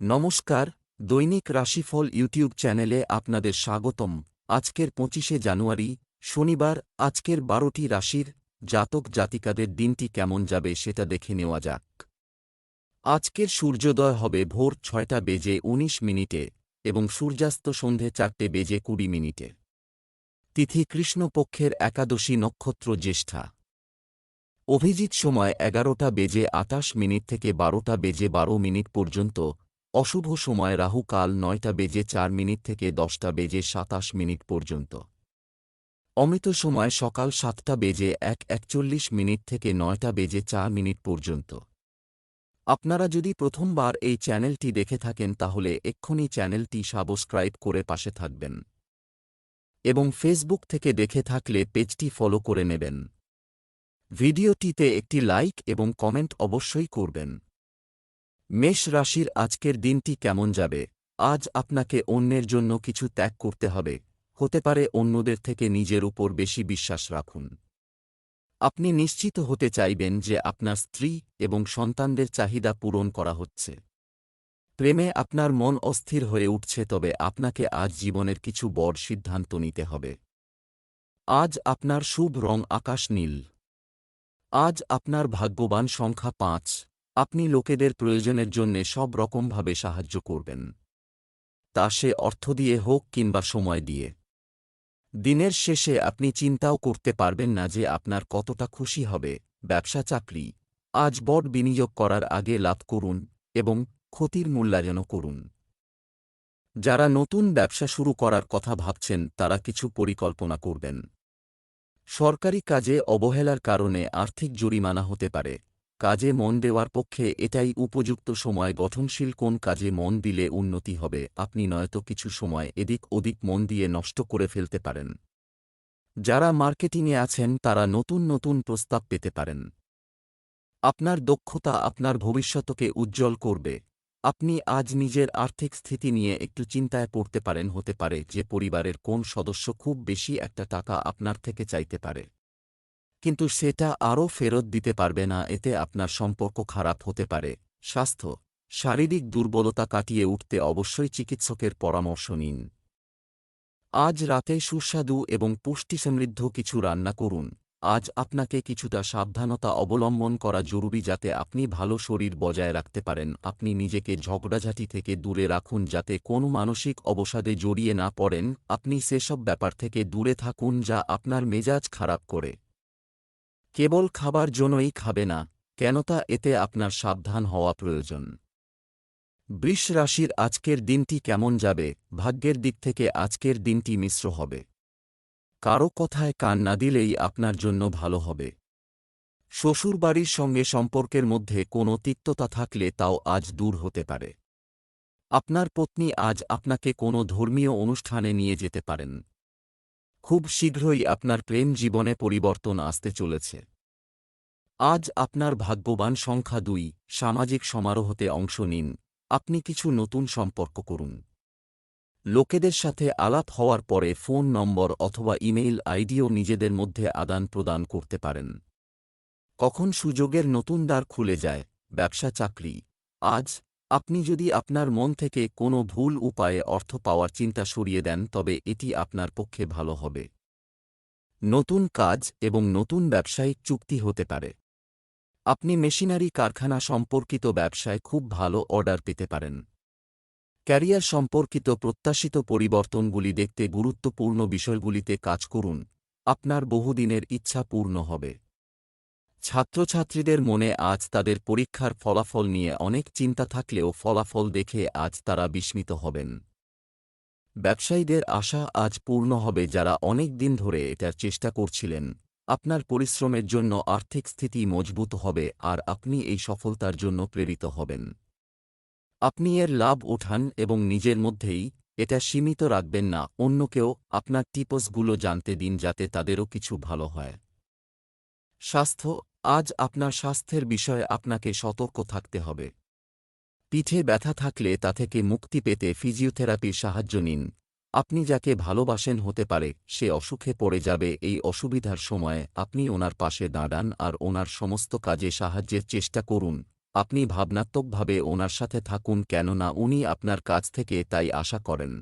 নমস্কার, দৈনিক রাশিফল ইউটিউব চ্যানেলে আপনাদের স্বাগতম। আজকের পঁচিশে জানুয়ারি, শনিবার, আজকের বারোটি রাশির জাতক জাতিকাদের দিনটি কেমন যাবে সেটা দেখে নেওয়া যাক। আজকের সূর্যোদয় হবে ভোর ছয়টা বেজে ১৯ মিনিটে এবং সূর্যাস্ত সন্ধে চারটে বেজে কুড়ি মিনিটে। তিথি কৃষ্ণপক্ষের একাদশী নক্ষত্র জ্যেষ্ঠা। অভিজিৎ সময় এগারোটা বেজে আটাশ মিনিট থেকে বারোটা বেজে বারো মিনিট পর্যন্ত অশুভ সময় রাহু কাল নয়টা বেজে চার মিনিট থেকে দশটা বেজে সাতাশ মিনিট পর্যন্ত। অমৃত সময় সকাল সাতটা বেজে এক একচল্লিশ মিনিট থেকে নয়টা বেজে চার মিনিট পর্যন্ত। আপনারা যদি প্রথমবার এই চ্যানেলটি দেখে থাকেন তাহলে এক্ষুনি চ্যানেলটি সাবস্ক্রাইব করে পাশে থাকবেন। এবং ফেসবুক থেকে দেখে থাকলে পেজটি ফলো করে নেবেন। ভিডিওটিতে একটি লাইক এবং কমেন্ট অবশ্যই করবেন। মেষ রাশির আজকের দিনটি কেমন যাবে? আজ আপনাকে অন্যের জন্য কিছু ত্যাগ করতে হবে। হতে পারে অন্যদের থেকে নিজের উপর বেশি বিশ্বাস রাখুন। আপনি নিশ্চিত হতে চাইবেন যে আপনার স্ত্রী এবং সন্তানদের চাহিদা পূরণ করা হচ্ছে। প্রেমে আপনার মন অস্থির হয়ে উঠছে, তবে আপনাকে আজ জীবনের কিছু বড় সিদ্ধান্ত নিতে হবে। আজ আপনার শুভ রং আকাশ নীল। আজ আপনার ভাগ্যবান সংখ্যা পাঁচ। আপনি লোকেদের প্রয়োজনের জন্যে সব রকমভাবে সাহায্য করবেন। তা সে অর্থ দিয়ে হোক কিংবা সময় দিয়ে। দিনের শেষে আপনি চিন্তাও করতে পারবেন না যে আপনার কতটা খুশি হবে, ব্যবসা চাকরি, আজ বড় বিনিয়োগ করার আগে লাভ করুন এবং ক্ষতির মূল্যায়নও করুন। যারা নতুন ব্যবসা শুরু করার কথা ভাবছেন, তারা কিছু পরিকল্পনা করবেন। সরকারি কাজে অবহেলার কারণে আর্থিক জরিমানা হতে পারে। কাজে মন দেওয়ার পক্ষে এটাই উপযুক্ত সময়। গঠনশীল কোন কাজে মন দিলে উন্নতি হবে, আপনি নয়তো কিছু সময় এদিক ওদিক মন দিয়ে নষ্ট করে ফেলতে পারেন। যারা মার্কেটিংয়ে আছেন, তারা নতুন নতুন প্রস্তাব পেতে পারেন। আপনার দক্ষতা আপনার ভবিষ্যতকে উজ্জ্বল করবে। আপনি আজ নিজের আর্থিক স্থিতি নিয়ে একটু চিন্তায় পড়তে পারেন, হতে পারে যে পরিবারের কোন সদস্য খুব বেশি একটা টাকা আপনার থেকে চাইতে পারে। কিন্তু সেটা আরও ফেরত দিতে পারবে না, এতে আপনার সম্পর্ক খারাপ হতে পারে। স্বাস্থ্য, শারীরিক দুর্বলতা কাটিয়ে উঠতে অবশ্যই চিকিৎসকের পরামর্শ নিন। আজ রাতে সুস্বাদু এবং পুষ্টিসমৃদ্ধ কিছু রান্না করুন। আজ আপনাকে কিছুটা সাবধানতা অবলম্বন করা জরুরি যাতে আপনি ভালো শরীর বজায় রাখতে পারেন। আপনি নিজেকে ঝগড়াঝাটি থেকে দূরে রাখুন যাতে কোনো মানসিক অবসাদে জড়িয়ে না পড়েন। আপনি সেসব ব্যাপার থেকে দূরে থাকুন যা আপনার মেজাজ খারাপ করে। কেবল খাবার জন্যই খাবে না, কেন তা এতে আপনার সাবধান হওয়া প্রয়োজন। বৃষ রাশির আজকের দিনটি কেমন যাবে, ভাগ্যের দিক থেকে আজকের দিনটি মিশ্র হবে। কারও কথায় কান না দিলেই আপনার জন্য ভালো হবে। শ্বশুরবাড়ির সঙ্গে সম্পর্কের মধ্যে কোনো তিক্ততা থাকলে তাও আজ দূর হতে পারে। আপনার পত্নী আজ আপনাকে কোনো ধর্মীয় অনুষ্ঠানে নিয়ে যেতে পারেন। খুব শীঘ্রই আপনার প্রেম জীবনে পরিবর্তন আসতে চলেছে। আজ আপনার ভাগ্যবান সংখ্যা দুই, সামাজিক সমারোহতে অংশ নিন। আপনি কিছু নতুন সম্পর্ক করুন। লোকেদের সাথে আলাপ হওয়ার পরে ফোন নম্বর অথবা ইমেইল আইডিও নিজেদের মধ্যে আদান প্রদান করতে পারেন। কখন সুযোগের নতুন দ্বার খুলে যায়, ব্যবসা চাকরি। আজ আপনি যদি আপনার মন থেকে কোনো ভুল উপায়ে অর্থ পাওয়ার চিন্তা সরিয়ে দেন, তবে এটি আপনার পক্ষে ভালো হবে। নতুন কাজ এবং নতুন ব্যবসায়িক চুক্তি হতে পারে। আপনি মেশিনারি কারখানা সম্পর্কিত ব্যবসায় খুব ভালো অর্ডার পেতে পারেন। ক্যারিয়ার সম্পর্কিত প্রত্যাশিত পরিবর্তনগুলি দেখতে গুরুত্বপূর্ণ বিষয়গুলিতে কাজ করুন। আপনার বহুদিনের ইচ্ছা পূর্ণ হবে। ছাত্রছাত্রীদের মনে আজ তাদের পরীক্ষার ফলাফল নিয়ে অনেক চিন্তা থাকলেও ফলাফল দেখে আজ তারা বিস্মিত হবেন। ব্যবসায়ীদের আশা আজ পূর্ণ হবে যারা অনেক দিন ধরে এটার চেষ্টা করছিলেন। আপনার পরিশ্রমের জন্য আর্থিক স্থিতি মজবুত হবে আর আপনি এই সফলতার জন্য প্রেরিত হবেন। আপনি এর লাভ ওঠান এবং নিজের মধ্যেই এটা সীমিত রাখবেন না অন্যকেও আপনার টিপসগুলো জানতে দিন যাতে তাদেরও কিছু ভালো হয়। স্বাস্থ্য আজ আপনার স্বাস্থ্যের বিষয়ে আপনাকে সতর্ক থাকতে হবে। পিঠে ব্যথা থাকলে তা থেকে মুক্তি পেতে ফিজিওথেরাপির সাহায্য নিন। আপনি যাকে ভালোবাসেন হতে পারে, সে অসুখে পড়ে যাবে এই অসুবিধার সময়ে আপনি ওনার পাশে দাঁড়ান আর ওনার সমস্ত কাজে সাহায্যের চেষ্টা করুন। আপনি ভাবনাত্মকভাবে ওনার সাথে থাকুন কেননা উনি আপনার কাছ থেকে তাই আশা করেন।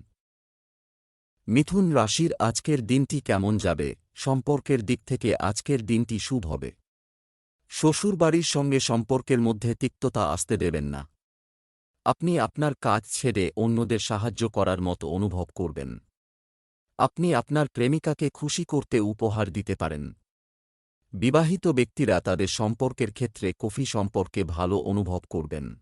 মিথুন রাশির আজকের দিনটি কেমন যাবে? সম্পর্কের দিক থেকে আজকের দিনটি শুভ হবে। শ্বশুরবাড়ির সঙ্গে সম্পর্কের মধ্যে তিক্ততা আসতে দেবেন না। আপনি আপনার কাজ ছেড়ে অন্যদের সাহায্য করার মতো অনুভব করবেন। আপনি আপনার প্রেমিকাকে খুশি করতে উপহার দিতে পারেন। বিবাহিত ব্যক্তিরা তাদের সম্পর্কের ক্ষেত্রে কফি সম্পর্কে ভালো অনুভব করবেন।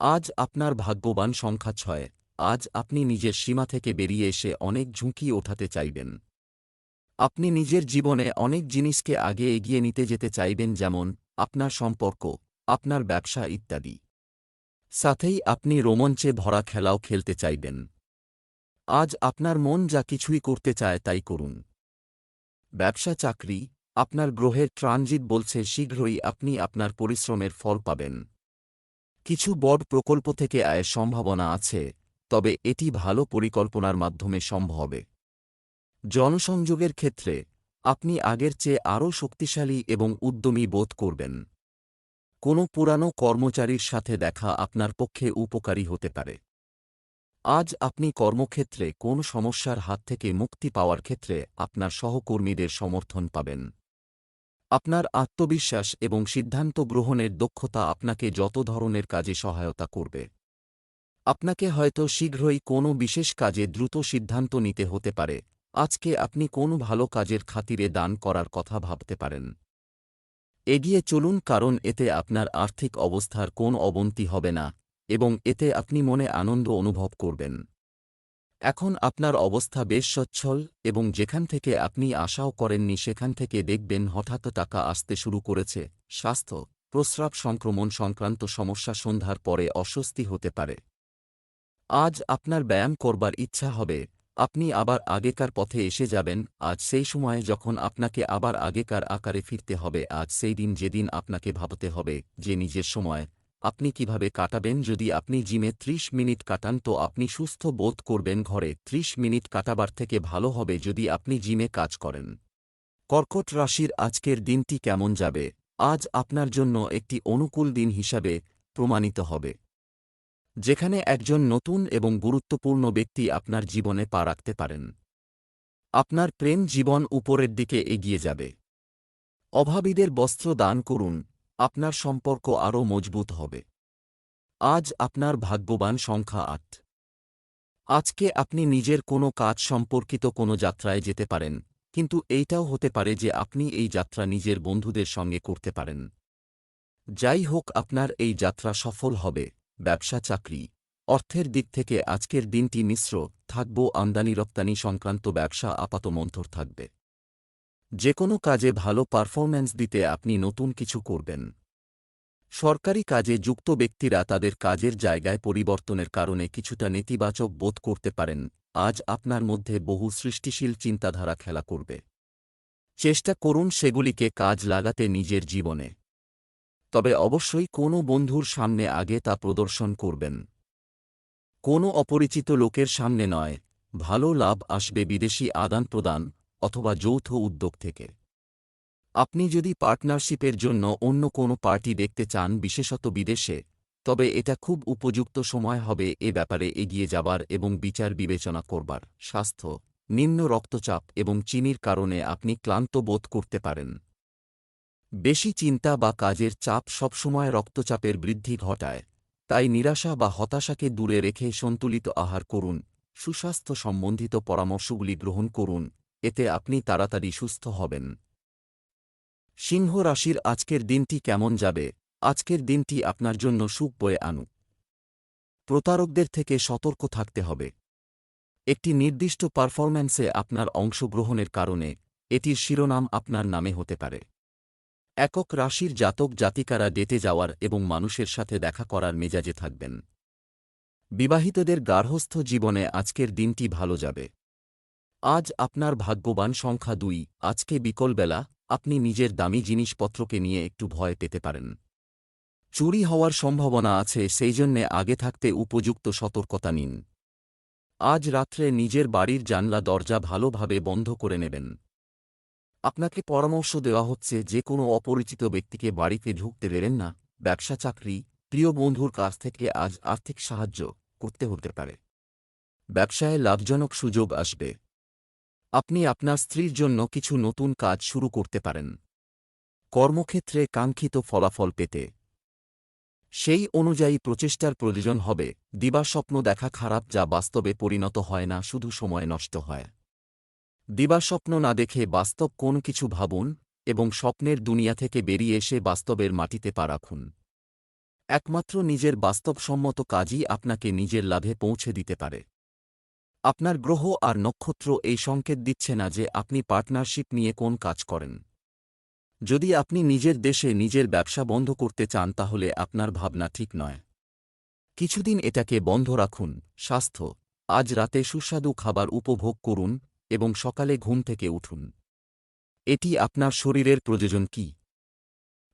আজ আপনার ভাগ্যবান সংখ্যা ছয়। আজ আপনি নিজের সীমা থেকে বেরিয়ে এসে অনেক ঝুঁকি ওঠাতে চাইবেন। আপনি নিজের জীবনে অনেক জিনিসকে আগে এগিয়ে নিতে যেতে চাইবেন, যেমন আপনার সম্পর্ক, আপনার ব্যবসা ইত্যাদি। সাথেই আপনি রোমঞ্চে ভরা খেলাও খেলতে চাইবেন। আজ আপনার মন যা কিছুই করতে চায় তাই করুন। ব্যবসা চাকরি, আপনার গ্রহের ট্রানজিট বলছে, শীঘ্রই আপনি আপনার পরিশ্রমের ফল পাবেন। কিছু বড় প্রকল্প থেকে আয়ের সম্ভাবনা আছে, তবে এটি ভালো পরিকল্পনার মাধ্যমে সম্ভব হবে। জনসংযোগের ক্ষেত্রে, আপনি আগের চেয়ে আরও শক্তিশালী এবং উদ্যমী বোধ করবেন। কোনো পুরানো কর্মচারীর সাথে দেখা আপনার পক্ষে উপকারী হতে পারে। আজ আপনি কর্মক্ষেত্রে কোন সমস্যার হাত থেকে মুক্তি পাওয়ার ক্ষেত্রে আপনার সহকর্মীদের সমর্থন পাবেন। আপনার আত্মবিশ্বাস এবং সিদ্ধান্ত গ্রহণের দক্ষতা আপনাকে যত ধরনের কাজে সহায়তা করবে। আপনাকে হয়তো শীঘ্রই কোনো বিশেষ কাজে দ্রুত সিদ্ধান্ত নিতে হতে পারে। আজকে আপনি কোন ভালো কাজের খাতিরে দান করার কথা ভাবতে পারেন? এগিয়ে চলুন, কারণ এতে আপনার আর্থিক অবস্থার কোন অবনতি হবে না, এবং এতে আপনি মনে আনন্দ অনুভব করবেন। এখন আপনার অবস্থা বেশ সচ্ছল, এবং যেখান থেকে আপনি আশাও করেননি সেখান থেকে দেখবেন হঠাৎ টাকা আসতে শুরু করেছে। স্বাস্থ্য, প্রস্রাব সংক্রমণ সংক্রান্ত সমস্যা সন্ধ্যার পরে অস্বস্তি হতে পারে। আজ আপনার ব্যায়াম করবার ইচ্ছা হবে আপনি আবার আগেকার পথে এসে যাবেন, আজ সেই সময়ে যখন আপনাকে আবার আগেকার আকারে ফিরতে হবে, আজ সেই দিন যেদিন আপনাকে ভাবতে হবে, যে নিজের সময়। আপনি কীভাবে কাটাবেন যদি আপনি জিমে ৩০ মিনিট কাটান, তো আপনি সুস্থ বোধ করবেন ঘরে। ৩০ মিনিট কাটাবার থেকে ভালো হবে যদি আপনি জিমে কাজ করেন। কর্কট রাশির আজকের দিনটি কেমন যাবে? আজ আপনার জন্য একটি অনুকূল দিন হিসাবে প্রমাণিত হবে। যেখানে একজন নতুন এবং গুরুত্বপূর্ণ ব্যক্তি আপনার জীবনে পা রাখতে পারেন। আপনার প্রেম জীবন উপরের দিকে এগিয়ে যাবে। অভাবীদের বস্ত্র দান করুন, আপনার সম্পর্ক আরও মজবুত হবে। আজ আপনার ভাগ্যবান সংখ্যা আট। আজকে আপনি নিজের কোনো কাজ সম্পর্কিত কোনো যাত্রায় যেতে পারেন, কিন্তু এইটাও হতে পারে যে আপনি এই যাত্রা নিজের বন্ধুদের সঙ্গে করতে পারেন। যাই হোক, আপনার এই যাত্রা সফল হবে। ব্যবসা চাকরি। অর্থের দিক থেকে আজকের দিনটি মিশ্র, থাকব আমদানি রপ্তানি সংক্রান্ত ব্যবসা আপাতমন্থর থাকবে। যে কোনো কাজে ভালো পারফরম্যান্স দিতে আপনি নতুন কিছু করবেন। সরকারি কাজে যুক্ত ব্যক্তিরা তাদের কাজের জায়গায় পরিবর্তনের কারণে কিছুটা নেতিবাচক বোধ করতে পারেন। আজ আপনার মধ্যে বহু সৃষ্টিশীল চিন্তাধারা খেলা করবে। চেষ্টা করুন সেগুলিকে কাজ লাগাতে নিজের জীবনে। তবে অবশ্যই কোনো বন্ধুর সামনে আগে তা প্রদর্শন করবেন। কোনো অপরিচিত লোকের সামনে নয়, ভালো লাভ আসবে বিদেশি আদান প্রদান অথবা যৌথ উদ্যোগ থেকে। আপনি যদি পার্টনারশিপের জন্য অন্য কোনো পার্টি দেখতে চান, বিশেষত বিদেশে, তবে এটা খুব উপযুক্ত সময় হবে এ ব্যাপারে এগিয়ে যাবার এবং বিচার বিবেচনা করবার। স্বাস্থ্য, নিম্ন রক্তচাপ এবং চিনির কারণে আপনি ক্লান্ত বোধ করতে পারেন। বেশি চিন্তা বা কাজের চাপ সবসময় রক্তচাপের বৃদ্ধি ঘটায়, তাই নিরাশা বা হতাশাকে দূরে রেখে সন্তুলিত আহার করুন, সুস্বাস্থ্য সম্বন্ধিত পরামর্শগুলি গ্রহণ করুন, এতে আপনি তাড়াতাড়ি সুস্থ হবেন। সিংহ রাশির আজকের দিনটি কেমন যাবে? আজকের দিনটি আপনার জন্য সুখ বয়ে আনুক। প্রতারকদের থেকে সতর্ক থাকতে হবে। একটি নির্দিষ্ট পারফরম্যান্সে আপনার অংশগ্রহণের কারণে, এটির শিরোনাম আপনার নামে হতে পারে। একক রাশির জাতক জাতিকারা ডেটে যাওয়ার এবং মানুষের সাথে দেখা করার মেজাজে থাকবেন। বিবাহিতদের গার্হস্থ জীবনে আজকের দিনটি ভালো যাবে। আজ আপনার ভাগ্যবান সংখ্যা দুই, আজকে বিকলবেলা আপনি নিজের দামি জিনিসপত্রকে নিয়ে একটু ভয় পেতে পারেন। চুরি হওয়ার সম্ভাবনা আছে, সেই জন্যে আগে থাকতে উপযুক্ত সতর্কতা নিন। আজ রাত্রে নিজের বাড়ির জানলা দরজা ভালোভাবে বন্ধ করে নেবেন। আপনাকে পরামর্শ দেওয়া হচ্ছে যে কোনো অপরিচিত ব্যক্তিকে বাড়িতে ঢুকতে দেবেন না। ব্যবসা, চাকরি, প্রিয় বন্ধুর কাছ থেকে আজ আর্থিক সাহায্য করতে হতে পারে। ব্যবসায় লাভজনক সুযোগ আসবে। আপনি আপনার স্ত্রীর জন্য কিছু নতুন কাজ শুরু করতে পারেন। কর্মক্ষেত্রে কাঙ্ক্ষিত ফলাফল পেতে। সেই অনুযায়ী প্রচেষ্টার প্রয়োজন হবে। দিবাস্বপ্ন দেখা খারাপ যা বাস্তবে পরিণত হয় না, শুধু সময় নষ্ট হয়। দিবাস্বপ্ন না দেখে বাস্তব কোন কিছু ভাবুন এবং স্বপ্নের দুনিয়া থেকে বেরিয়ে এসে বাস্তবের মাটিতে পা রাখুন। একমাত্র নিজের বাস্তবসম্মত কাজই আপনাকে নিজের লাভে পৌঁছে দিতে পারে। আপনার গ্রহ আর নক্ষত্র এই সংকেত দিচ্ছে না যে আপনি পার্টনারশিপ নিয়ে কোন কাজ করেন। যদি আপনি নিজের দেশে নিজের ব্যবসা বন্ধ করতে চান তাহলে আপনার ভাবনা ঠিক নয়। কিছুদিন এটাকে বন্ধ রাখুন, স্বাস্থ্য, আজ রাতে সুস্বাদু খাবার উপভোগ করুন এবং সকালে ঘুম থেকে উঠুন। এটি আপনার শরীরের প্রয়োজন কি?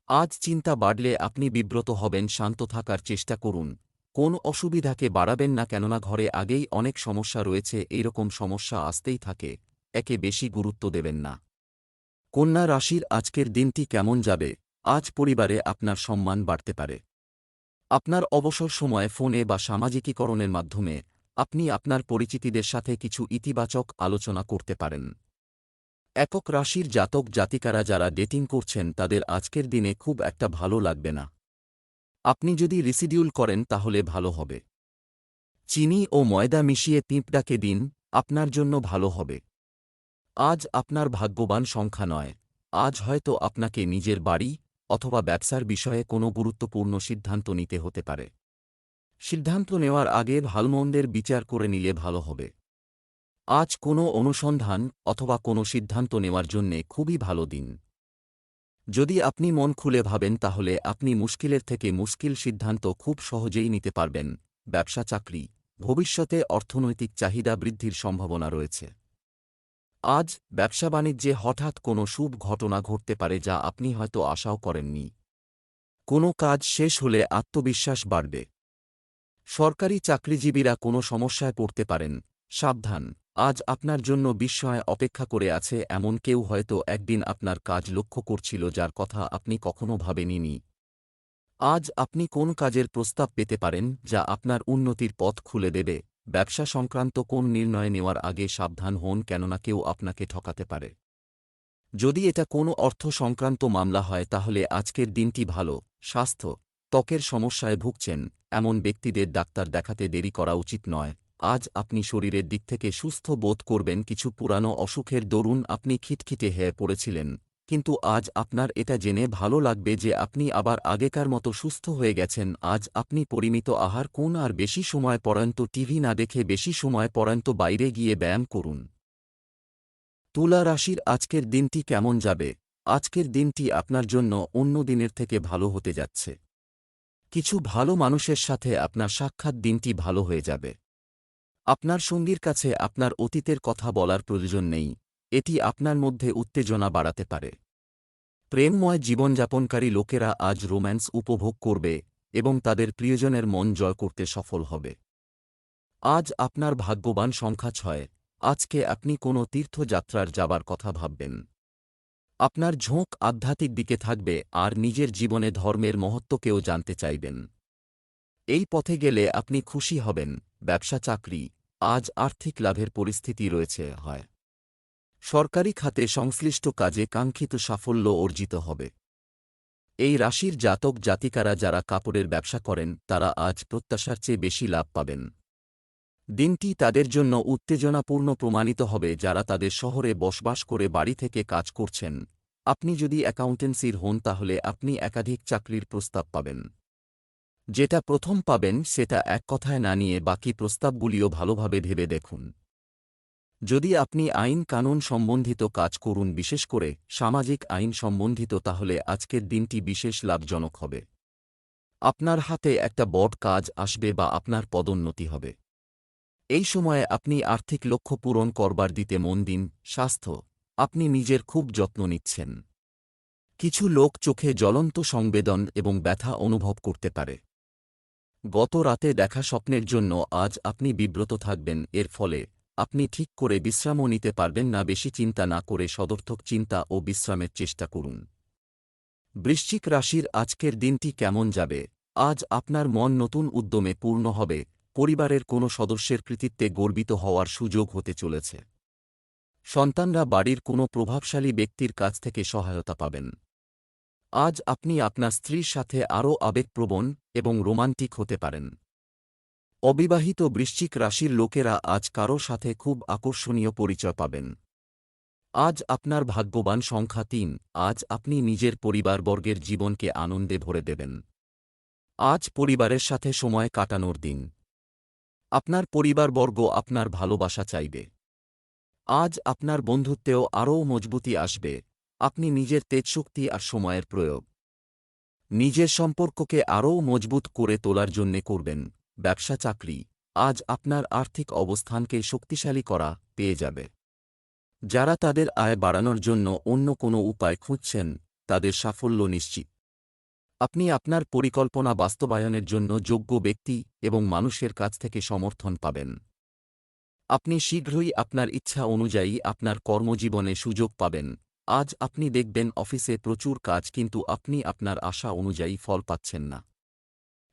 আজ চিন্তা বাড়লে আপনি বিব্রত হবেন, শান্ত থাকার চেষ্টা করুন। কোন অসুবিধাকে বাড়াবেন না, কেননা ঘরে আগেই অনেক সমস্যা রয়েছে, এইরকম সমস্যা আসতেই থাকে, একে বেশি গুরুত্ব দেবেন না। কন্যা রাশির আজকের দিনটি কেমন যাবে? আজ পরিবারে আপনার সম্মান বাড়তে পারে। আপনার অবসর সময়ে ফোনে বা সামাজিকীকরণের মাধ্যমে আপনি আপনার পরিচিতিদের সাথে কিছু ইতিবাচক আলোচনা করতে পারেন। একক রাশির জাতক জাতিকারা যারা ডেটিং করছেন, তাদের আজকের দিনে খুব একটা ভালো লাগবে না। আপনি যদি রিসিডিউল করেন, তাহলে ভালো হবে। চিনি ও ময়দা মিশিয়ে পিঁপড়াকে দিন, আপনার জন্য ভালো হবে। আজ আপনার ভাগ্যবান সংখ্যা নয়। আজ হয়তো আপনাকে নিজের বাড়ি অথবা ব্যবসার বিষয়ে কোনো গুরুত্বপূর্ণ সিদ্ধান্ত নিতে হতে পারে। সিদ্ধান্ত নেওয়ার আগে ভালমন্দের বিচার করে নিলে ভালো হবে। আজ কোনো অনুসন্ধান অথবা কোনো সিদ্ধান্ত নেওয়ার জন্যে খুবই ভালো দিন। যদি আপনি মন খুলে ভাবেন তাহলে আপনি মুশকিলের থেকে মুশকিল সিদ্ধান্ত খুব সহজেই নিতে পারবেন। ব্যবসা, চাকরি, ভবিষ্যতে অর্থনৈতিক চাহিদা বৃদ্ধির সম্ভাবনা রয়েছে। আজ ব্যবসা বাণিজ্যে হঠাৎ কোনো শুভ ঘটনা ঘটতে পারে যা আপনি হয়তো আশাও করেননি। কোনো কাজ শেষ হলে আত্মবিশ্বাস বাড়বে। সরকারি চাকরিজীবীরা কোনো সমস্যায় পড়তে পারেন। সাবধান, আজ আপনার জন্য বিস্ময় অপেক্ষা করে আছে এমন কেউ হয়তো একদিন আপনার কাজ লক্ষ্য করছিল যার কথা আপনি কখনো ভাবেননি আজ আপনি কোন কাজের প্রস্তাব পেতে পারেন যা আপনার উন্নতির পথ খুলে দেবে? ব্যবসা সংক্রান্ত কোন নির্ণয় নেওয়ার আগে সাবধান হন কেননা কেউ আপনাকে ঠকাতে পারে। যদি এটা কোনো অর্থ সংক্রান্ত মামলা হয় তাহলে আজকের দিনটি ভালো, স্বাস্থ্য, ত্বকের সমস্যায় ভুগছেন এমন ব্যক্তিদের ডাক্তার দেখাতে দেরি করা উচিত নয়। আজ আপনি শরীরের দিক থেকে সুস্থ বোধ করবেন, কিছু পুরানো অসুখের দরুন আপনি খিটখিটে হয়ে পড়েছিলেন। কিন্তু আজ আপনার এটা জেনে ভালো লাগবে যে আপনি আবার আগেকার মতো সুস্থ হয়ে গেছেন। আজ আপনি পরিমিত আহার কোন আর বেশি সময় পর্যন্ত টিভি না দেখে বেশি সময় পর্যন্ত বাইরে গিয়ে ব্যায়াম করুন। তুলা রাশির আজকের দিনটি কেমন যাবে? আজকের দিনটি আপনার জন্য অন্য দিনের থেকে ভালো হতে যাচ্ছে। কিছু ভালো মানুষের সাথে আপনার সাক্ষাৎ দিনটি ভালো হয়ে যাবে। আপনার সঙ্গীর কাছে আপনার অতীতের কথা বলার প্রয়োজন নেই, এটি আপনার মধ্যে উত্তেজনা বাড়াতে পারে। প্রেমময় জীবনযাপনকারী লোকেরা আজ রোম্যান্স উপভোগ করবে এবং তাদের প্রিয়জনের মন জয় করতে সফল হবে। আজ আপনার ভাগ্যবান সংখ্যা ছয়, আজকে আপনি কোনো তীর্থযাত্রার যাবার কথা ভাববেন। আপনার ঝোঁক আধ্যাত্মিক দিকে থাকবে আর নিজের জীবনে ধর্মের মহত্বকেও জানতে চাইবেন। এই পথে গেলে আপনি খুশি হবেন, ব্যবসা, চাকরি, আজ আর্থিক লাভের পরিস্থিতি রয়েছে, হয়। সরকারি খাতে সংশ্লিষ্ট কাজে কাঙ্ক্ষিত সাফল্য অর্জিত হবে। এই রাশির জাতক জাতিকারা যারা কাপড়ের ব্যবসা করেন, তারা আজ প্রত্যাশার চেয়ে বেশি লাভ পাবেন। দিনটি তাদের জন্য উত্তেজনাপূর্ণ প্রমাণিত হবে যারা তাদের শহরে বসবাস করে বাড়ি থেকে কাজ করছেন। আপনি যদি অ্যাকাউন্টেন্সির হন তাহলে আপনি একাধিক চাকরির প্রস্তাব পাবেন। যেটা প্রথম পাবেন সেটা এক কথায় না নিয়ে বাকি প্রস্তাবগুলিও ভালোভাবে ভেবে দেখুন। যদি আপনি আইন কানুন সম্বন্ধিত কাজ করুন, বিশেষ করে সামাজিক আইন সম্বন্ধিত, তাহলে আজকের দিনটি বিশেষ লাভজনক হবে। আপনার হাতে একটা বড় কাজ আসবে বা আপনার পদোন্নতি হবে। এই সময়ে আপনি আর্থিক লক্ষ্য পূরণ করবার দিতে মন দিন, স্বাস্থ্য। আপনি নিজের খুব যত্ন নিচ্ছেন। কিছু লোক চোখে জ্বলন্ত সংবেদন এবং ব্যথা অনুভব করতে পারে। গত রাতে দেখা স্বপ্নের জন্য আজ আপনি বিব্রত থাকবেন, এর ফলে আপনি ঠিক করে বিশ্রামও নিতে পারবেন না। বেশি চিন্তা না করে সদর্থক চিন্তা ও বিশ্রামের চেষ্টা করুন। বৃশ্চিক রাশির আজকের দিনটি কেমন যাবে? আজ আপনার মন নতুন উদ্যমে পূর্ণ হবে। পরিবারের কোনো সদস্যের কৃতিত্বে গর্বিত হওয়ার সুযোগ হতে চলেছে। সন্তানরা বাড়ির কোনো প্রভাবশালী ব্যক্তির কাছ থেকে সহায়তা পাবেন। আজ আপনি আপনার স্ত্রীর সাথে আরও আবেগপ্রবণ এবং রোমান্টিক হতে পারেন। অবিবাহিত বৃশ্চিক রাশির লোকেরা আজ কারও সাথে খুব আকর্ষণীয় পরিচয় পাবেন। আজ আপনার ভাগ্যবান সংখ্যা তিন, আজ আপনি নিজের পরিবারবর্গের জীবনকে আনন্দে ভরে দেবেন। আজ পরিবারের সাথে সময় কাটানোর দিন। আপনার পরিবারবর্গ আপনার ভালোবাসা চাইবে। আজ আপনার বন্ধুত্বেও আরও মজবুতি আসবে। আপনি নিজের তেজশক্তি আর সময়ের প্রয়োগ। নিজের সম্পর্ককে আরও মজবুত করে তোলার জন্যে করবেন। ব্যবসা, চাকরি। আজ আপনার আর্থিক অবস্থানকে শক্তিশালী করা পেয়ে যাবে। যারা তাদের আয় বাড়ানোর জন্য অন্য কোনো উপায় খুঁজছেন, তাদের সাফল্য নিশ্চিত। আপনি আপনার পরিকল্পনা বাস্তবায়নের জন্য যোগ্য ব্যক্তি এবং মানুষের কাছ থেকে সমর্থন পাবেন। আপনি শীঘ্রই আপনার ইচ্ছা অনুযায়ী আপনার কর্মজীবনে সুযোগ পাবেন। আজ আপনি দেখবেন অফিসে প্রচুর কাজ কিন্তু আপনি আপনার আশা অনুযায়ী ফল পাচ্ছেন না।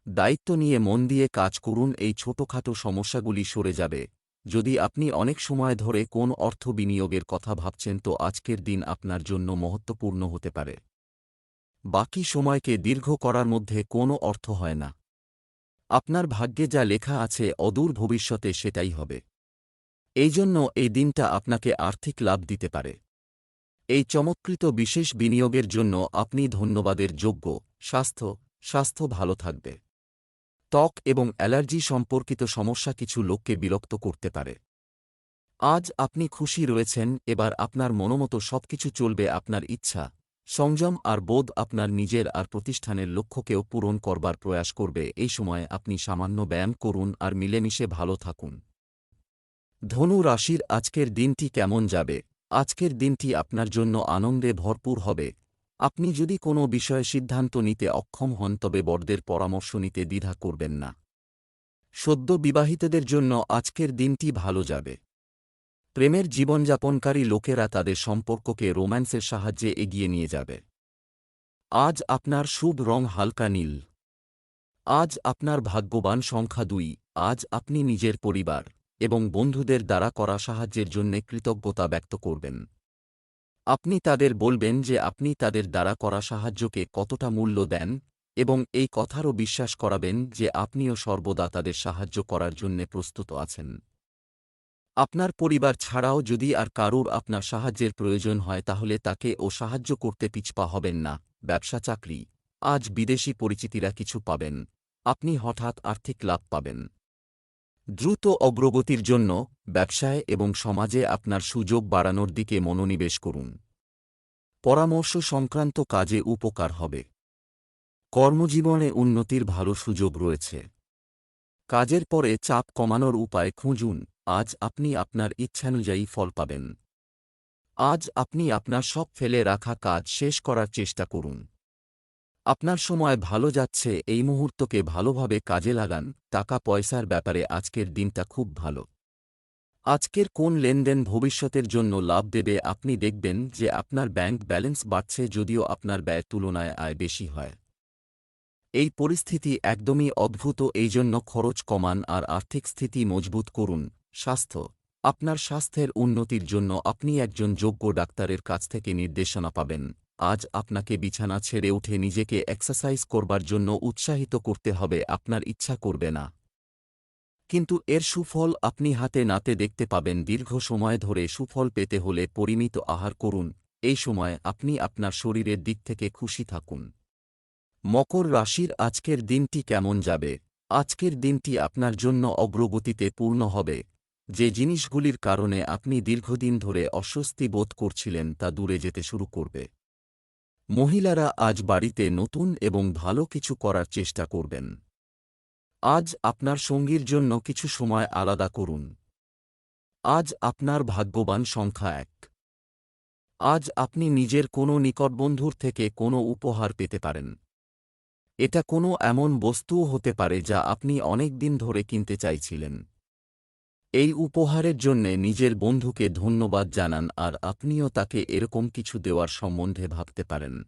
দায়িত্ব নিয়ে মন দিয়ে কাজ করুন, এই ছোটখাটো সমস্যাগুলি সরে যাবে। যদি আপনি অনেক সময় ধরে কোন অর্থ বিনিয়োগের কথা ভাবছেন, তো আজকের দিন আপনার জন্য মহত্বপূর্ণ হতে পারে। বাকি সময়কে দীর্ঘ করার মধ্যে কোনো অর্থ হয় না। আপনার ভাগ্যে যা লেখা আছে অদূর ভবিষ্যতে সেটাই হবে। এই জন্য এই দিনটা আপনাকে আর্থিক লাভ দিতে পারে। এই চমৎকৃত বিশেষ বিনিয়োগের জন্য আপনি ধন্যবাদের যোগ্য, স্বাস্থ্য স্বাস্থ্য ভালো থাকবে। ত্বক এবং অ্যালার্জি সম্পর্কিত সমস্যা কিছু লোককে বিরক্ত করতে পারে। আজ আপনি খুশি রয়েছেন, এবার আপনার মনোমতো সবকিছু চলবে আপনার ইচ্ছা। সংযম আর বোধ আপনার নিজের আর প্রতিষ্ঠানের লক্ষ্যকেও পূরণ করবার প্রয়াস করবে। এই সময় আপনি সামান্য ব্যায়াম করুন আর মিলেমিশে ভালো থাকুন। ধনু রাশির আজকের দিনটি কেমন যাবে? আজকের দিনটি আপনার জন্য আনন্দে ভরপুর হবে। আপনি যদি কোনো বিষয়ে সিদ্ধান্ত নিতে অক্ষম হন, তবে বড়দের পরামর্শ নিতে দ্বিধা করবেন না। সদ্য বিবাহিতদের জন্য আজকের দিনটি ভালো যাবে। প্রেমের জীবনযাপনকারী লোকেরা তাদের সম্পর্ককে রোম্যান্সের সাহায্যে এগিয়ে নিয়ে যাবে। আজ আপনার শুভ রং হালকা নীল। আজ আপনার ভাগ্যবান সংখ্যা দুই। আজ আপনি নিজের পরিবার এবং বন্ধুদের দ্বারা করা সাহায্যের জন্য কৃতজ্ঞতা ব্যক্ত করবেন। আপনি তাদের বলবেন যে আপনি তাদের দ্বারা করা সাহায্যকে কতটা মূল্য দেন এবং এই কথারও বিশ্বাস করাবেন যে আপনিও সর্বদা তাদের সাহায্য করার জন্যে প্রস্তুত আছেন। আপনার পরিবার ছাড়াও যদি আর কারুর আপনার সাহায্যের প্রয়োজন হয়, তাহলে তাকে ও সাহায্য করতে পিছপা হবেন না। ব্যবসা চাকরি। আজ বিদেশি পরিচিতিরা কিছু পাবেন। আপনি হঠাৎ আর্থিক লাভ পাবেন। দ্রুত অগ্রগতির জন্য ব্যবসায় এবং সমাজে আপনার সুযোগ বাড়ানোর দিকে মনোনিবেশ করুন। পরামর্শ সংক্রান্ত কাজে উপকার হবে। কর্মজীবনে উন্নতির ভালো সুযোগ রয়েছে। কাজের পরে চাপ কমানোর উপায় খুঁজুন। আজ আপনি আপনার ইচ্ছানুযায়ী ফল পাবেন। আজ আপনি আপনার সব ফেলে রাখা কাজ শেষ করার চেষ্টা করুন। আপনার সময় ভালো যাচ্ছে, এই মুহূর্তকে ভালোভাবে কাজে লাগান টাকা পয়সার ব্যাপারে আজকের দিনটা খুব ভালো। আজকের কোন লেনদেন ভবিষ্যতের জন্য লাভ দেবে আপনি দেখবেন যে আপনার ব্যাংক ব্যালেন্স বাড়ছে যদিও আপনার ব্যয় তুলনায় আয় বেশি হয়। এই পরিস্থিতি একদমই অদ্ভুত এই জন্য খরচ কমান আর আর্থিক স্থিতি মজবুত করুন। স্বাস্থ্য। আপনার স্বাস্থ্যের উন্নতির জন্য আপনি একজন যোগ্য ডাক্তারের কাছ থেকে নির্দেশনা পাবেন। আজ আপনাকে বিছানা ছেড়ে উঠে নিজেকে এক্সারসাইজ করবার জন্য উৎসাহিত করতে হবে, আপনার ইচ্ছা করবে না। কিন্তু এর সুফল আপনি হাতে নাতে দেখতে পাবেন, দীর্ঘ সময় ধরে সুফল পেতে হলে পরিমিত আহার করুন। এই সময় আপনি আপনার শরীরের দিক থেকে খুশি থাকুন। মকর রাশির আজকের দিনটি কেমন যাবে? আজকের দিনটি আপনার জন্য অগ্রগতিতে পূর্ণ হবে। যে জিনিসগুলির কারণে আপনি দীর্ঘদিন ধরে অস্বস্তি বোধ করছিলেন তা দূরে যেতে শুরু করবে। মহিলারা আজ বাড়িতে নতুন এবং ভালো কিছু করার চেষ্টা করবেন। আজ আপনার সঙ্গীর জন্য কিছু সময় আলাদা করুন। আজ আপনার ভাগ্যবান সংখ্যা এক। আজ আপনি নিজের কোনো নিকটবন্ধুর থেকে কোনো উপহার পেতে পারেন। এটা কোনো এমন বস্তুও হতে পারে যা আপনি অনেক দিন ধরে কিনতে চাইছিলেন। এই উপহারের জন্যে নিজের বন্ধুকে ধন্যবাদ জানান আর আপনিও তাকে এরকম কিছু দেওয়ার সম্বন্ধে ভাবতে পারেন।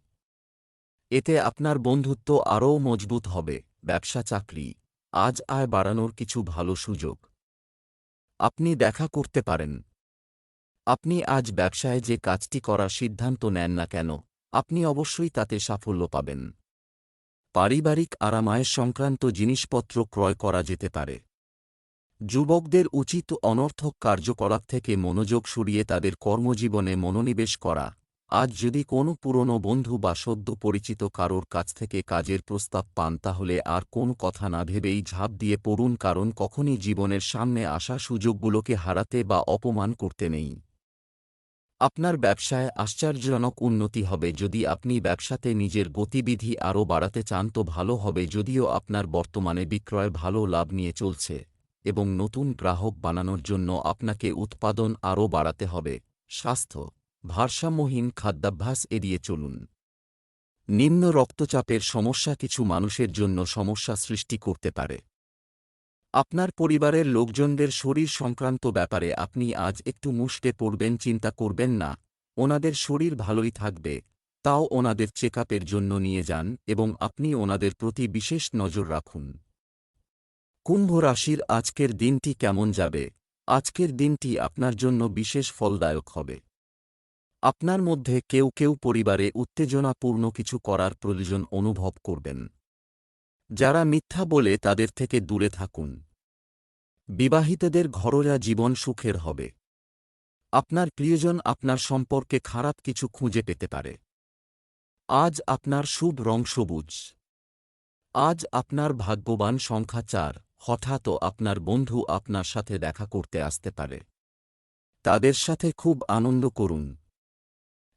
এতে আপনার বন্ধুত্ব আরও মজবুত হবে, ব্যবসা, চাকরি, আজ আয় বাড়ানোর কিছু ভালো সুযোগ। আপনি দেখা করতে পারেন। আপনি আজ ব্যবসায় যে কাজটি করার সিদ্ধান্ত নেন না কেন, আপনি অবশ্যই তাতে সাফল্য পাবেন। পারিবারিক আরামায়ের সংক্রান্ত জিনিসপত্র ক্রয় করা যেতে পারে। যুবকদের উচিত অনর্থক কার্যকলাপ থেকে মনোযোগ সরিয়ে তাদের কর্মজীবনে মনোনিবেশ করা। আজ যদি কোনো পুরনো বন্ধু বা সদ্য পরিচিত কারোর কাছ থেকে কাজের প্রস্তাব পান, তাহলে আর কোন কথা না ভেবেই ঝাঁপ দিয়ে পড়ুন, কারণ কখনই জীবনের সামনে আসা সুযোগগুলোকে হারাতে বা অপমান করতে নেই। আপনার ব্যবসায় আশ্চর্যজনক উন্নতি হবে। যদি আপনি ব্যবসাতে নিজের গতিবিধি আরও বাড়াতে চান, তো ভালো হবে। যদিও আপনার বর্তমানে বিক্রয় ভালো লাভ নিয়ে চলছে। এবং নতুন গ্রাহক বানানোর জন্য আপনাকে উৎপাদন আরও বাড়াতে হবে। স্বাস্থ্য, ভারসাম্যহীন খাদ্যাভ্যাস এড়িয়ে চলুন। নিম্ন রক্তচাপের সমস্যা কিছু মানুষের জন্য সমস্যা সৃষ্টি করতে পারে। আপনার পরিবারের লোকজনদের শরীর সংক্রান্ত ব্যাপারে আপনি আজ একটু মুষ্টে পড়বেন, চিন্তা করবেন না। ওনাদের শরীর ভালোই থাকবে। তাও ওনাদের চেকআপের জন্য নিয়ে যান এবং আপনি ওনাদের প্রতি বিশেষ নজর রাখুন। কুম্ভ রাশির আজকের দিনটি কেমন যাবে? আজকের দিনটি আপনার জন্য বিশেষ ফলদায়ক হবে। আপনার মধ্যে কেউ কেউ পরিবারে উত্তেজনাপূর্ণ কিছু করার প্রয়োজন অনুভব করবেন। যারা মিথ্যা বলে তাদের থেকে দূরে থাকুন। বিবাহিতদের ঘরোয়া জীবন সুখের হবে। আপনার প্রিয়জন আপনার সম্পর্কে খারাপ কিছু খুঁজে পেতে পারে। আজ আপনার শুভ রং সবুজ। আজ আপনার ভাগ্যবান সংখ্যা চার। হঠাৎ আপনার বন্ধু আপনার সাথে দেখা করতে আসতে পারে। তাদের সাথে খুব আনন্দ করুন।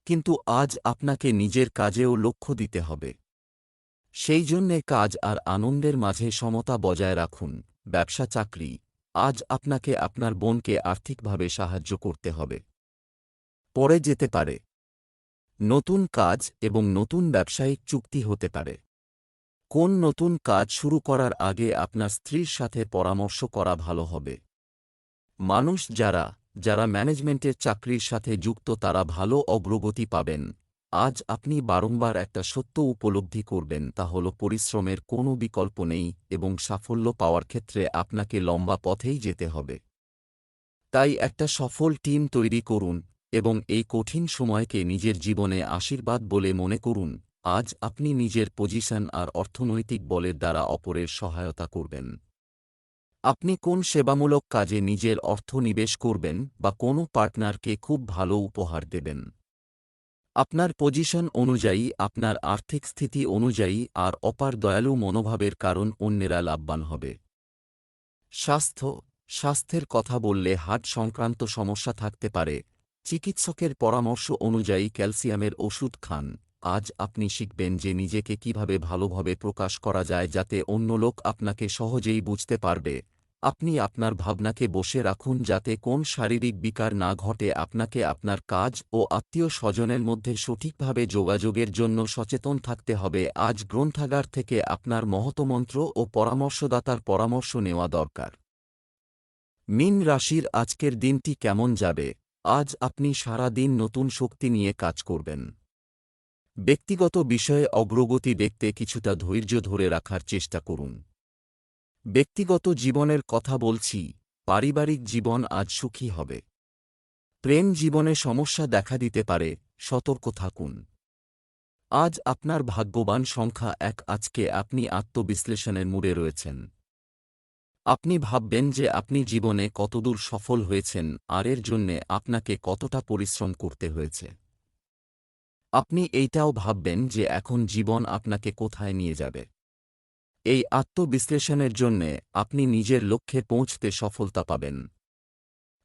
কিন্তু আজ আপনাকে নিজের কাজেও লক্ষ্য দিতে হবে। সেই জন্যে কাজ আর আনন্দের মাঝে সমতা বজায় রাখুন। ব্যবসা, চাকরি, আজ আপনাকে আপনার বোনকে আর্থিকভাবে সাহায্য করতে হবে। পরে যেতে পারে। নতুন কাজ এবং নতুন ব্যবসায়িক চুক্তি হতে পারে। কোন নতুন কাজ শুরু করার আগে আপনার স্ত্রীর সাথে পরামর্শ করা ভালো হবে? মানুষ যারা যারা ম্যানেজমেন্টের চাকরির সাথে যুক্ত তারা ভালো অগ্রগতি পাবেন। আজ আপনি বারংবার একটা সত্য উপলব্ধি করবেন, তা হল পরিশ্রমের কোনো বিকল্প নেই এবং সাফল্য পাওয়ার ক্ষেত্রে আপনাকে লম্বা পথেই যেতে হবে। তাই একটা সফল টিম তৈরি করুন এবং এই কঠিন সময়কে নিজের জীবনে আশীর্বাদ বলে মনে করুন। আজ আপনি নিজের পজিশন আর অর্থনৈতিক বলের দ্বারা অপরের সহায়তা করবেন। আপনি কোন সেবামূলক কাজে নিজের অর্থ নিবেশ করবেন বা কোনো পার্টনারকে খুব ভালো উপহার দেবেন। আপনার পজিশন অনুযায়ী, আপনার আর্থিক স্থিতি অনুযায়ী আর অপার দয়ালু মনোভাবের কারণ অন্যেরা লাভবান হবে। স্বাস্থ্য, স্বাস্থ্যের কথা বললে হার্ট সংক্রান্ত সমস্যা থাকতে পারে। চিকিৎসকের পরামর্শ অনুযায়ী ক্যালসিয়ামের ওষুধ খান। আজ আপনি শিখবেন যে নিজেকে কীভাবে ভালোভাবে প্রকাশ করা যায় যাতে অন্য লোক আপনাকে সহজেই বুঝতে পারবে। আপনি আপনার ভাবনাকে বসে রাখুন যাতে কোন শারীরিক বিকার না ঘটে আপনাকে আপনার কাজ ও আত্মীয় স্বজনের মধ্যে সঠিকভাবে যোগাযোগের জন্য সচেতন থাকতে হবে। আজ গ্রন্থাগার থেকে আপনার মহতমন্ত্র ও পরামর্শদাতার পরামর্শ নেওয়া দরকার। মিন রাশির আজকের দিনটি কেমন যাবে? আজ আপনি সারা দিন নতুন শক্তি নিয়ে কাজ করবেন। ব্যক্তিগত বিষয়ে অগ্রগতি দেখতে কিছুটা ধৈর্য ধরে রাখার চেষ্টা করুন। ব্যক্তিগত জীবনের কথা বলছি, পারিবারিক জীবন আজ সুখী হবে। প্রেম জীবনে সমস্যা দেখা দিতে পারে, সতর্ক থাকুন। আজ আপনার ভাগ্যবান সংখ্যা এক, আজকে আপনি আত্মবিশ্লেষণের মুড়ে রয়েছেন। আপনি ভাববেন যে আপনি জীবনে কতদূর সফল হয়েছেন, আর এর জন্যে আপনাকে কতটা পরিশ্রম করতে হয়েছে। আপনি এইটাও ভাববেন যে এখন জীবন আপনাকে কোথায় নিয়ে যাবে। এই আত্মবিশ্লেষণের জন্যে আপনি নিজের লক্ষ্যে পৌঁছতে সফলতা পাবেন।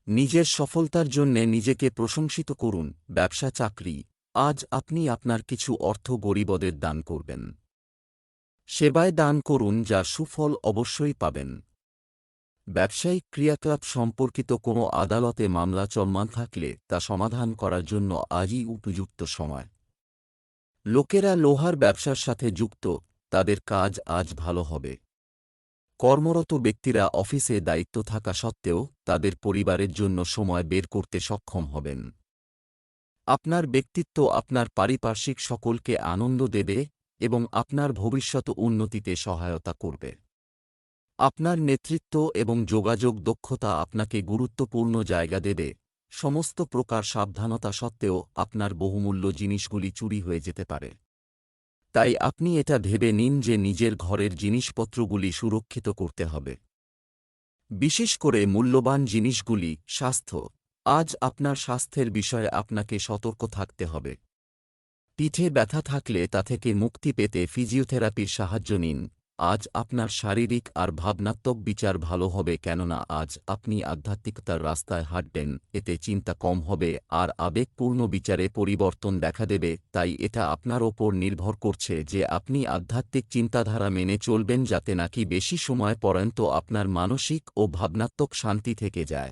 নিজের সফলতার জন্যে নিজেকে প্রশংসিত করুন, ব্যবসা, চাকরি। আজ আপনি আপনার কিছু অর্থ গরিবদের দান করবেন। সেবায় দান করুন যা সুফল অবশ্যই পাবেন। ব্যবসায়িক ক্রিয়াকলাপ সম্পর্কিত কোনো আদালতে মামলা চলমান থাকলে তা সমাধান করার জন্য আজই উপযুক্ত সময়। লোকেরা লোহার ব্যবসার সাথে যুক্ত, তাদের কাজ আজ ভালো হবে। কর্মরত ব্যক্তিরা অফিসে দায়িত্ব থাকা সত্ত্বেও তাদের পরিবারের জন্য সময় বের করতে সক্ষম হবেন। আপনার ব্যক্তিত্ব আপনার পারিপার্শ্বিক সকলকে আনন্দ দেবে এবং আপনার ভবিষ্যৎ উন্নতিতে সহায়তা করবে। আপনার নেতৃত্ব এবং যোগাযোগ দক্ষতা আপনাকে গুরুত্বপূর্ণ জায়গা দেবে। সমস্ত প্রকার সাবধানতা সত্ত্বেও আপনার বহুমূল্য জিনিসগুলি চুরি হয়ে যেতে পারে। তাই আপনি এটা ভেবে নিন যে নিজের ঘরের জিনিসপত্রগুলি সুরক্ষিত করতে হবে। বিশেষ করে মূল্যবান জিনিসগুলি, স্বাস্থ্য, আজ আপনার স্বাস্থ্যের বিষয়ে আপনাকে সতর্ক থাকতে হবে। পিঠে ব্যথা থাকলে তা থেকে মুক্তি পেতে ফিজিওথেরাপির সাহায্য নিন। আজ আপনার শারীরিক আর ভাবনাত্মক বিচার ভালো হবে কেননা আজ আপনি আধ্যাত্মিকতার রাস্তায় হাঁটবেন, এতে চিন্তা কম হবে আর আবেগপূর্ণ বিচারে পরিবর্তন দেখা দেবে, তাই এটা আপনার ওপর নির্ভর করছে যে আপনি আধ্যাত্মিক চিন্তাধারা মেনে চলবেন যাতে নাকি বেশি সময় পর্যন্ত আপনার মানসিক ও ভাবনাত্মক শান্তি থেকে যায়।